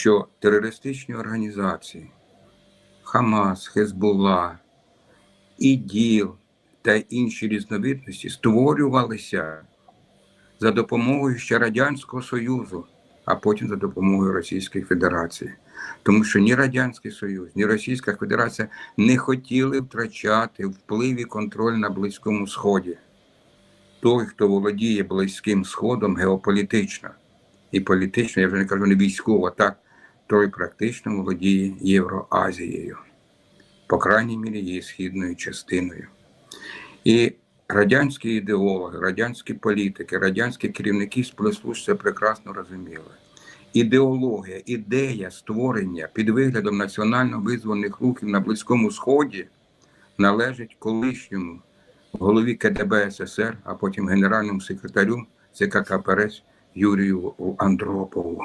що терористичні організації Хамас, Хезбулла, ІДІЛ та інші різновидності створювалися за допомогою ще Радянського Союзу, а потім за допомогою Російської Федерації. Тому що ні Радянський Союз, ні Російська Федерація не хотіли втрачати вплив і контроль на Близькому Сході. Той, хто володіє Близьким Сходом геополітично і політично, я вже не кажу не військово, так, той практично володіє Євроазією, по крайній мірі її східною частиною. І радянські ідеологи, радянські політики, радянські керівники спецслужб це прекрасно розуміли. Ідеологія, ідея створення під виглядом національно визвольних рухів на Близькому Сході належить колишньому голові КДБ СССР, а потім генеральному секретарю ЦК КПРС Юрію Андропову.